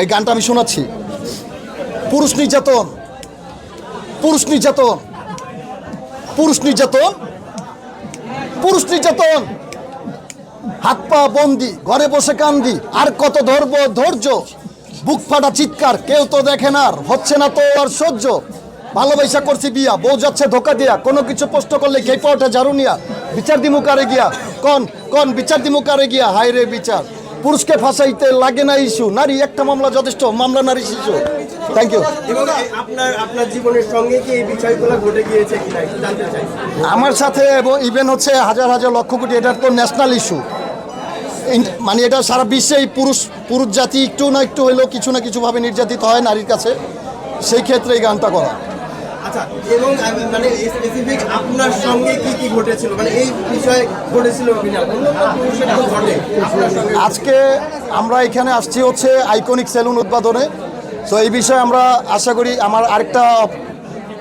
এই গানটা আমি শোনাচ্ছি। পুরুষ নির্যাতন। পুরুষ নির্যাতন। পুরুষ নির্যাতন। পুরুষ নির্যাতন। হাত পা বন্দি, ঘরে বসে কান্দি, আর কত ধরব ধৈর্য? বুক ফাটা চিৎকার, কেউ তো দেখে না আর হচ্ছে না তো আর সহ্য। ভালোবাসা করছি বিয়া, বউ যাচ্ছে ধোকা দিয়া, কোনো কিছু প্রশ্ন করলে খেপে ওঠে ঝাড়ু নিয়া বিচার দিমু কারে গিয়া? কন কন, বিচার দিমু কারে গিয়া? হাই রে বিচার। পুরুষকে ফাঁসাইতে লাগে না ইস্যু নারী একটা মামলা যথেষ্ট মামলা নারী শিশু। থ্যাংক ইউ আপনার আপনার জীবনের সঙ্গে কি এই বিষয়গুলো ঘটে গিয়েছে আমার সাথে ইভেন হচ্ছে হাজার হাজার লক্ষ কোটি এটা তো ন্যাশনাল ইস্যু মানে এটা সারা বিশ্বেই পুরুষ পুরুষ জাতি একটু না একটু হলেও কিছু না কিছুভাবে নির্যাতিত হয় নারীর কাছে। সেই ক্ষেত্রে এই গানটা করা। আচ্ছা এবং মানে স্পেসিফিক আপনার সঙ্গে কি কি ঘটেছিল? মানে এই বিষয়ে ঘটেছিল আজকে আমরা এখানে আসছি হচ্ছে আইকনিক সেলুন উদ্বোধনে। তো এই বিষয়ে আমরা আশা করি আমার আরেকটা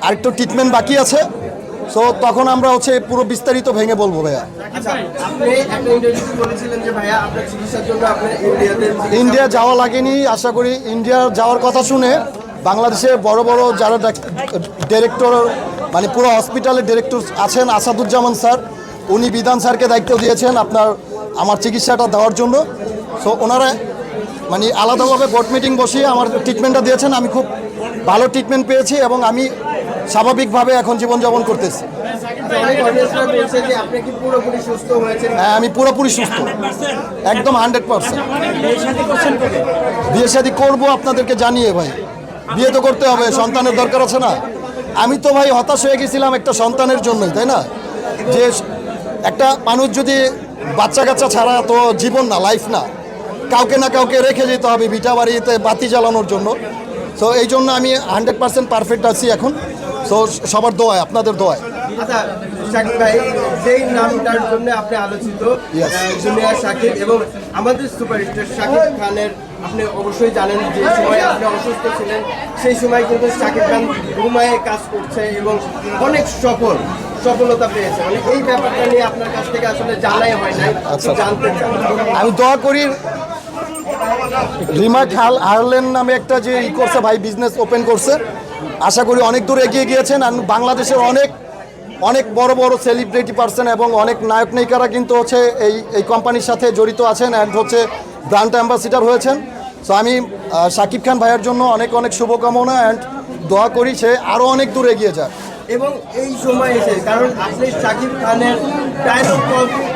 আরেকটা ট্রিটমেন্ট বাকি আছে। সো তখন আমরা হচ্ছে পুরো বিস্তারিত ভেঙে বলব ভাইয়া। আচ্ছা ইন্ডিয়া যাওয়া লাগেনি। আশা করি ইন্ডিয়া যাওয়ার কথা শুনে বাংলাদেশের বড় বড় যারা ডিরেক্টর মানে পুরো হসপিটালের ডিরেক্টর আছেন আসাদুজ্জামান স্যার। উনি বিধান স্যারকে দায়িত্ব দিয়েছেন আপনার, আমার চিকিৎসাটা দেওয়ার জন্য। সো ওনারা মানে আলাদাভাবে বোর্ড মিটিং বসিয়ে আমার ট্রিটমেন্টটা দিয়েছেন। আমি খুব ভালো ট্রিটমেন্ট পেয়েছি এবং আমি স্বাভাবিকভাবে এখন জীবনযাপন করতেছি। হ্যাঁ আমি পুরোপুরি সুস্থ। একদম হান্ড্রেড পার্সেন্ট বিয়ে শাদি করব আপনাদেরকে জানিয়ে ভাই। বিয়ে তো করতে হবে সন্তানের দরকার আছে না। আমি তো ভাই হতাশ হয়ে গেছিলাম একটা সন্তানের জন্যই তাই না? যে একটা মানুষ যদি বাচ্চা কাচ্চা ছাড়া তো জীবন না লাইফ না কাউকে না কাউকে রেখে যেতে হবে ভিটা বাড়িতে বাতি জ্বালানোর জন্য। তো এই জন্য আমি হান্ড্রেড পার্সেন্ট পারফেক্ট আছি এখন। তো সবার দোয়ায় আপনাদের দোয়ায়। আচ্ছা শাকিব ভাই যেই নামটার জন্য আপনি আলোচিত শাকিব এবং আমাদের সুপারস্টার শাকিব খানের আপনি অবশ্যই জানেন যে সময় আপনি অসুস্থ ছিলেন সেই সময় কিন্তু শাকিব খান ঘুমায় কাজ করছে এবং অনেক সফল সফলতা পেয়েছে। মানে এই ব্যাপারটা নিয়ে আপনার কাছ থেকে আসলে জানাই হয় নাই আচ্ছা। জানতে আমি দোয়া করি রিমা খাল হারলেন নামে একটা যে ই করছে ভাই বিজনেস ওপেন করছে। আশা করি অনেক দূর এগিয়ে গিয়েছেন আর বাংলাদেশের অনেক অনেক বড় বড় সেলিব্রিটি পার্সন এবং অনেক নায়ক নায়িকারা কিন্তু হচ্ছে এই এই কোম্পানির সাথে জড়িত আছেন অ্যান্ড হচ্ছে ব্র্যান্ড অ্যাম্বাসিডার হয়েছেন। সো আমি শাকিব খান ভাইয়ের জন্য অনেক অনেক শুভকামনা অ্যান্ড দোয়া করি সে আরও অনেক দূর এগিয়ে যাক। এবং এই সময় এসে কারণ আপনি শাকিব খানের ডায়লগ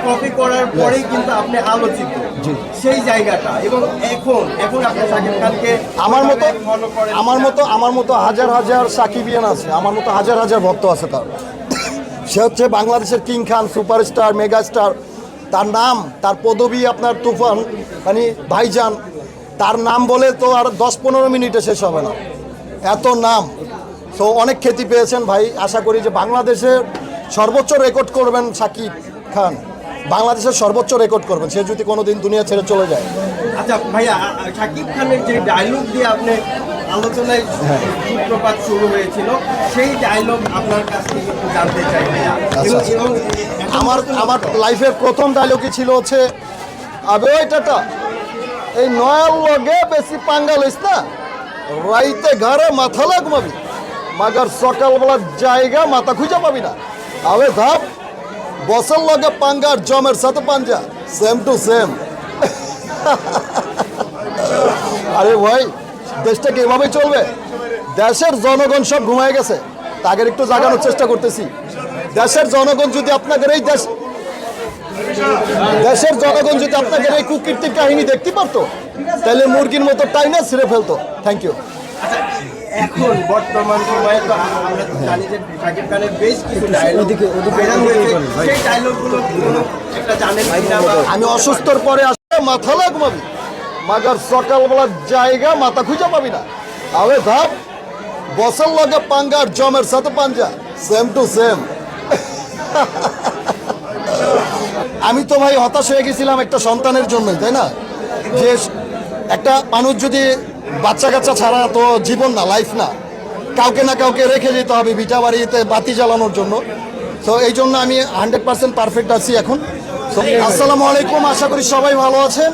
কপি করার পরেই কিন্তু আপনি আলোচিত। সেই জায়গাটা এবং এখন এখন আপনি শাকিব খানকে আমার মতো আমার মতো আমার মতো হাজার হাজার সাকিবিয়ান আছে আমার মতো হাজার হাজার ভক্ত আছে তার। সে হচ্ছে বাংলাদেশের কিং খান সুপারস্টার মেগাস্টার তার নাম, তার পদবি আপনার তুফান মানে ভাইজান, তার নাম বলে তো আর দশ পনেরো মিনিটে শেষ হবে না। এত নাম। তো অনেক খ্যাতি পেয়েছেন ভাই। আশা করি যে বাংলাদেশে সর্বোচ্চ রেকর্ড করবেন সাকিব খান। বাংলাদেশের সর্বোচ্চ রেকর্ড করবেন। সে যদি কোনো দিন দুনিয়া ছেড়ে চলে যায়। আচ্ছা ভাইয়া শাকিব খানের যে ডায়লগ দিয়ে আপনি আলোচনায় সূত্রপাত শুরু হয়েছিল সেই ডায়লগ আপনার কাছ থেকে একটু জানতে চাই ভাইয়া। আচ্ছা। এবং- আমার আমার লাইফের প্রথম ডায়লগই ছিল হচ্ছে আবে ওই টাটা এই নয়াল লগে বেশি পাঙ্গা লইস না? রাইতে ঘরে মাথা লাগমাবি মাগার সকালবেলা জায়গা মাথা খুঁজে পাবি না। আবে ধাপ বসের লগে পাঙ্গার, জমের সাথে পাঞ্জা। সেম টু সেম আরে ভাই, দেশটা কি এভাবেই চলবে? দেশের জনগণ সব ঘুমায় গেছে। তাকে একটু জাগানোর চেষ্টা করতেছি। দেশের জনগণ যদি আপনাদের এই দেশ দেশের জনগণ যদি আপনাদের এই কুকীর্তির কাহিনী দেখতে পারতো, তাহলে মুরগির মতো টাইনা ছিঁড়ে ফেলতো। থ্যাংক ইউ এখন বর্তমান সময়ে তো আমরা তো জানি যে শাকিব খানের বেশ কিছু ডায়লগ সেই ডায়লগগুলো একটা জানেন আমি অসুস্থর পরে আসলে মাথা লাগমাবি মাগার সকালবেলা জায়গা মাথা খুঁজে পাবি না। আবে ধাপ বসের লগে পাঙ্গার জমের সাথে পাঞ্জা সেম টু সেম আমি তো ভাই হতাশ হয়ে গেছিলাম একটা সন্তানের জন্যই তাই না? যে একটা মানুষ যদি বাচ্চা কাচ্চা ছাড়া তো জীবন না লাইফ না। কাউকে না কাউকে রেখে যেতে হবে ভিটা বাড়িতে বাতি জ্বালানোর জন্য। তো এই জন্য আমি হান্ড্রেড পার্সেন্ট পারফেক্ট আছি এখন। তো আসসালামু আলাইকুম আশা করি সবাই ভালো আছেন।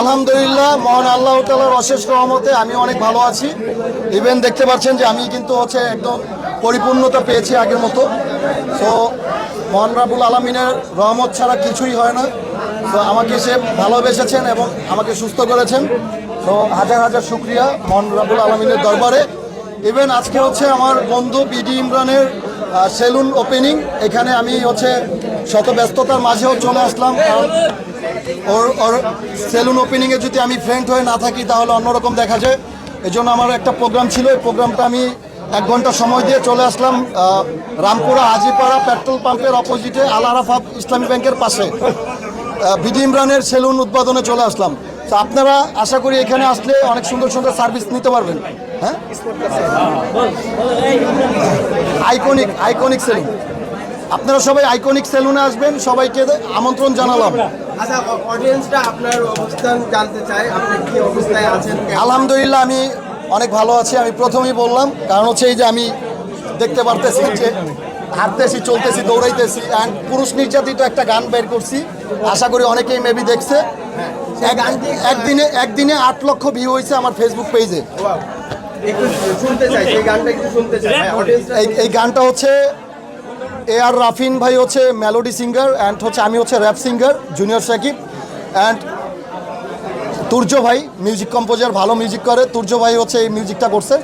আলহামদুলিল্লাহ মহান আল্লাহ তালার অশেষ রহমতে আমি অনেক ভালো আছি। ইভেন দেখতে পাচ্ছেন যে আমি কিন্তু হচ্ছে একদম পরিপূর্ণতা পেয়েছি আগের মতো। তো মহান রাবুল আলমিনের রহমত ছাড়া কিছুই হয় না। তো আমাকে সে ভালোবেসেছেন এবং আমাকে সুস্থ করেছেন। তো হাজার হাজার শুক্রিয়া মহান রাবুল আলমিনের দরবারে। ইভেন আজকে হচ্ছে আমার বন্ধু বিডি ইমরানের সেলুন ওপেনিং এখানে আমি হচ্ছে শত ব্যস্ততার মাঝেও চলে আসলাম। ওর ওর সেলুন ওপেনিংয়ে যদি আমি ফ্রেন্ড হয়ে না থাকি, তাহলে অন্যরকম দেখা যায়। এই জন্য আমার একটা প্রোগ্রাম ছিল। এই প্রোগ্রামটা আমি এক ঘণ্টা সময় দিয়ে চলে আসলাম রামপুরা হাজিপাড়া পেট্রোল পাম্পের অপোজিটে আল আরাফাত ইসলামী ব্যাংকের পাশে। বিডি ইমরানের সেলুন উদ্বোধনে চলে আসলাম। তো আপনারা আশা করি এখানে আসলে অনেক সুন্দর সুন্দর সার্ভিস নিতে পারবেন। হ্যাঁ? আইকনিক আইকনিক সেলুন আপনারা সবাই আইকনিক সেলুনে আসবেন সবাইকে আমন্ত্রণ জানালাম। আচ্ছা আলহামদুলিল্লাহ আমি অনেক ভালো আছি আমি প্রথমেই বললাম কারণ হচ্ছে এই যে আমি দেখতে পারতেছি যে হাঁটতেছি চলতেছি দৌড়াইতেছি অ্যান্ড পুরুষ নির্যাতিত একটা গান বের করছি। আশা করি অনেকেই মেবি দেখছে। একদিনে একদিনে আট লক্ষ ভিউ হয়েছে আমার ফেসবুক পেজে শুনতে চাই সেই গানটা একটু শুনতে চাই অডিয়েন্সটা এই এই গানটা হচ্ছে এ আর রাফিন ভাই হচ্ছে মেলোডি সিঙ্গার অ্যান্ড হচ্ছে আমি হচ্ছে rap singer junior Sakib. And Turjo ভাই মিউজিক কম্পোজার ভালো মিউজিক করে। তুর্য ভাই হচ্ছে এই মিউজিকটা করছে।